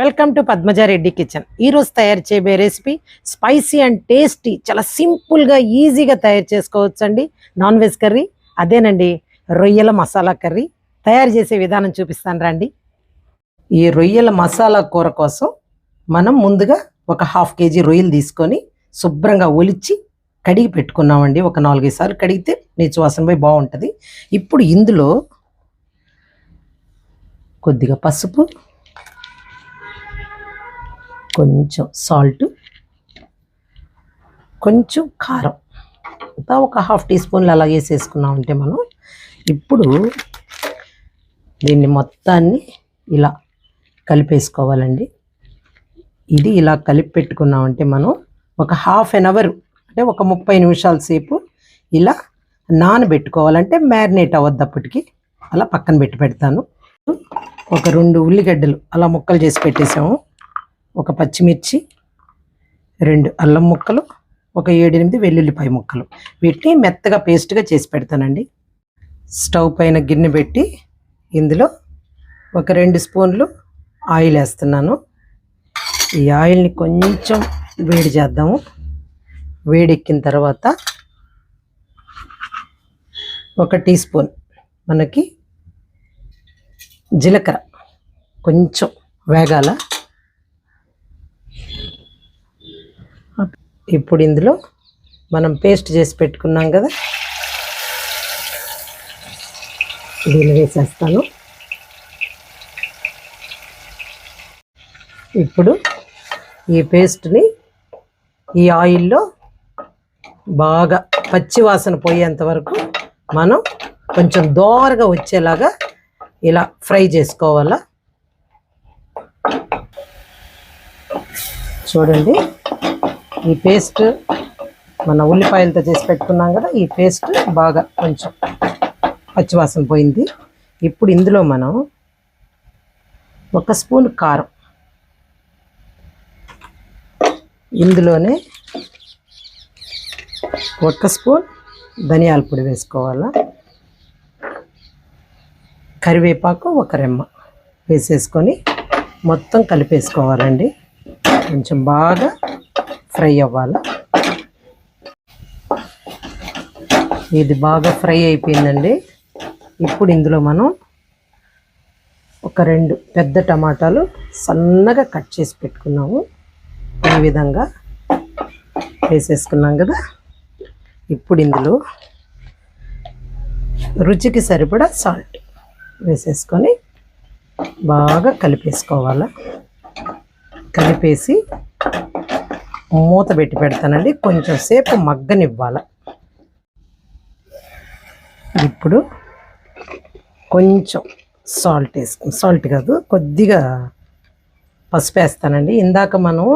Welcome to Padmaja Reddy kitchen. ఈరోజు తయారు చేయబోయే రెసిపీ స్పైసీ అండ్ టేస్టీ చాలా సింపుల్గా ఈజీగా తయారు చేసుకోవచ్చు అండి నాన్ వెజ్ కర్రీ అదేనండి రొయ్యల మసాలా కర్రీ. తయారు చేసే విధానం చూపిస్తాను రండి. ఈ రొయ్యల మసాలా కూర కోసం మనం ముందుగా ఒక హాఫ్ కేజీ రొయ్యలు తీసుకొని శుభ్రంగా ఒలిచి కడిగి పెట్టుకున్నామండి. ఒక నాలుగైదు సార్లు కడిగితే నీచు వాసన పోయి బాగుంటుంది. ఇప్పుడు ఇందులో కొద్దిగా పసుపు కొంచెం సాల్ట్ కొంచెం కారం. అంతా ఒక హాఫ్ టీ స్పూన్లు అలా వేసేసుకున్నామంటే మనం ఇప్పుడు దీన్ని మొత్తాన్ని ఇలా కలిపేసుకోవాలండి. ఇది ఇలా కలిపి పెట్టుకున్నామంటే మనం ఒక హాఫ్ అన్ అవర్ అంటే ఒక ముప్పై నిమిషాల సేపు ఇలా నానబెట్టుకోవాలంటే మ్యారినేట్ అవ్వద్దప్పటికి అలా పక్కన పెట్టి పెడతాను. ఒక రెండు ఉల్లిగడ్డలు అలా ముక్కలు చేసి పెట్టేసాము. ఒక పచ్చిమిర్చి రెండు అల్లం ముక్కలు ఒక ఏడెనిమిది వెల్లుల్లిపాయ ముక్కలు. వీటిని మెత్తగా పేస్ట్గా చేసి పెడతానండి. స్టవ్ పైన గిన్నె పెట్టి ఇందులో ఒక రెండు స్పూన్లు ఆయిల్ వేస్తున్నాను. ఈ ఆయిల్ని కొంచెం వేడి చేద్దాము. వేడెక్కిన తర్వాత ఒక టీ స్పూన్ మనకి జీలకర్ర కొంచెం వేగాల. ఇప్పుడు ఇందులో మనం పేస్ట్ చేసి పెట్టుకున్నాం కదా. దీన్ని వేసేస్తాను. ఇప్పుడు ఈ పేస్ట్ని ఈ ఆయిల్లో బాగా పచ్చి వాసన పోయేంత వరకు మనం కొంచెం దోరగా వచ్చేలాగా ఇలా ఫ్రై చేసుకోవాలా. చూడండి. ఈ పేస్ట్ మన ఉల్లిపాయలతో చేసి పెట్టుకున్నాం కదా ఈ పేస్ట్ బాగా కొంచెం పచ్చివాసన పోయింది. ఇప్పుడు ఇందులో మనం ఒక స్పూన్ కారం ఇందులోనే ఒక స్పూన్ ధనియాల పొడి వేసుకోవాలా? కరివేపాకు ఒక రెమ్మ వేసేసుకొని మొత్తం కలిపేసుకోవాలండి. కొంచెం బాగా ఫ్రై అవ్వాలి? ఇది బాగా ఫ్రై అయిపోయిందండి. ఇప్పుడు ఇందులో మనం ఒక రెండు పెద్ద టమాటాలు సన్నగా కట్ చేసి పెట్టుకున్నాము. ఈ విధంగా వేసేసుకున్నాం కదా. ఇప్పుడు ఇందులో రుచికి సరిపడా సాల్ట్ వేసేసుకొని బాగా కలిపేసుకోవాలి? కలిపేసి మూత పెట్టి పెడతానండి. కొంచెం సేపు మగ్గనివ్వాలి. ఇప్పుడు కొంచెం సాల్ట్ వేసుకుని సాల్ట్ కాదు కొద్దిగా పసుపు వేస్తానండి. ఇందాక మనం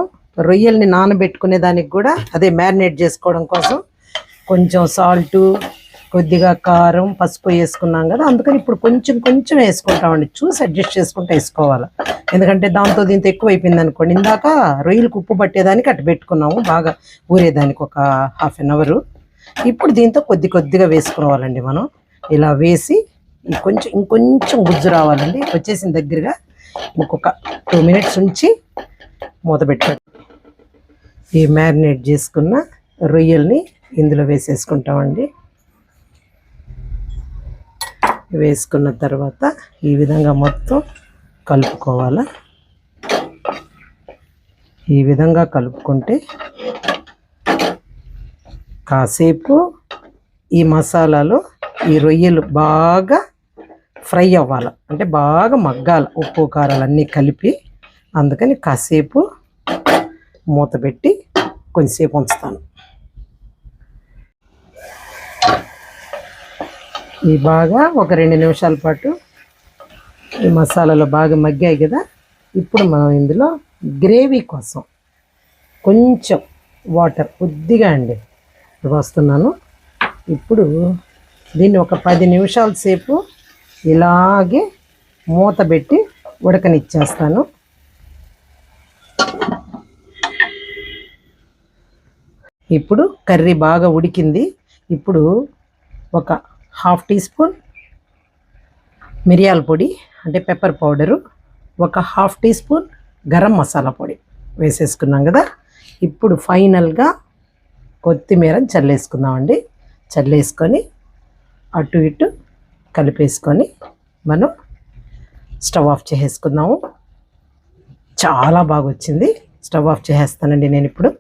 రొయ్యల్ని నానబెట్టుకునే దానికి కూడా అదే మ్యారినేట్ చేసుకోవడం కోసం కొంచెం సాల్టు కొద్దిగా కారం పసుపు వేసుకున్నాం కదా అందుకని ఇప్పుడు కొంచెం కొంచెం వేసుకుంటామండి. చూసి అడ్జస్ట్ చేసుకుంటూ వేసుకోవాలి. ఎందుకంటే దాంతో దీంతో ఎక్కువ అయిపోయింది అనుకోండి ఇందాక రొయ్యలకు ఉప్పు పట్టేదానికి అటు పెట్టుకున్నాము బాగా ఊరేదానికి ఒక హాఫ్ అన్ అవరు. ఇప్పుడు దీంతో కొద్ది కొద్దిగా వేసుకోవాలండి మనం. ఇలా వేసి ఇంకొంచెం ఇంకొంచెం గుజ్జు రావాలండి. వచ్చేసిన దగ్గరగా ఇంకొక టూ మినిట్స్ ఉంచి మూత పెట్టాడు ఈ మ్యారినేట్ చేసుకున్న రొయ్యల్ని ఇందులో వేసేసుకుంటామండి. వేసుకున్న తర్వాత ఈ విధంగా మొత్తం కలుపుకోవాలి? ఈ విధంగా కలుపుకుంటే కాసేపు ఈ మసాలాలో ఈ రొయ్యలు బాగా ఫ్రై అవ్వాలి? అంటే బాగా మగ్గాలి ఉప్పు కారాలు అన్నీ కలిపి. అందుకని కాసేపు మూత పెట్టి కొంచెంసేపు ఉంచుతాను. ఈ బాగా ఒక రెండు నిమిషాల పాటు ఈ మసాలాలో బాగా మగ్గాయి కదా ఇప్పుడు మనం ఇందులో గ్రేవీ కోసం కొంచెం వాటర్ కొద్దిగా అండి. వస్తున్నాను. ఇప్పుడు దీన్ని ఒక పది నిమిషాల సేపు ఇలాగే మూత పెట్టి ఉడకనిచ్చేస్తాను. ఇప్పుడు కర్రీ బాగా ఉడికింది. ఇప్పుడు ఒక హాఫ్ టీ స్పూన్ మిరియాల పొడి అంటే పెప్పర్ పౌడరు ఒక half teaspoon garam masala పొడి వేసేసుకున్నాం కదా. ఇప్పుడు ఫైనల్గా కొత్తిమీర చల్లేసుకుందామండి. చల్లేసుకొని అటు ఇటు కలిపేసుకొని మనం స్టవ్ ఆఫ్ చేసేసుకుందాము. చాలా బాగా వచ్చింది స్టవ్ ఆఫ్ చేసేస్తానండి నేను ఇప్పుడు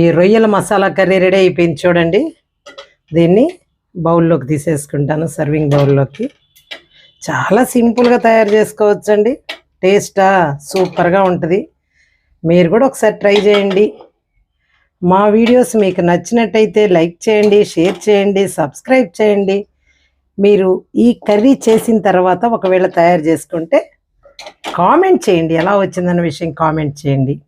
ఈ రొయ్యల మసాలా కర్రీ రెడీ అయిపోయింది చూడండి. దీన్ని బౌల్లోకి తీసేసుకుంటాను సర్వింగ్ బౌల్లోకి. చాలా సింపుల్గా తయారు చేసుకోవచ్చండి. టేస్టా? సూపర్గా ఉంటుంది. మీరు కూడా ఒకసారి ట్రై చేయండి. మా వీడియోస్ మీకు నచ్చినట్టయితే లైక్ చేయండి షేర్ చేయండి సబ్స్క్రైబ్ చేయండి. మీరు ఈ కర్రీ చేసిన తర్వాత ఒకవేళ తయారు చేసుకుంటే కామెంట్ చేయండి. ఎలా వచ్చిందన్న విషయం కామెంట్ చేయండి.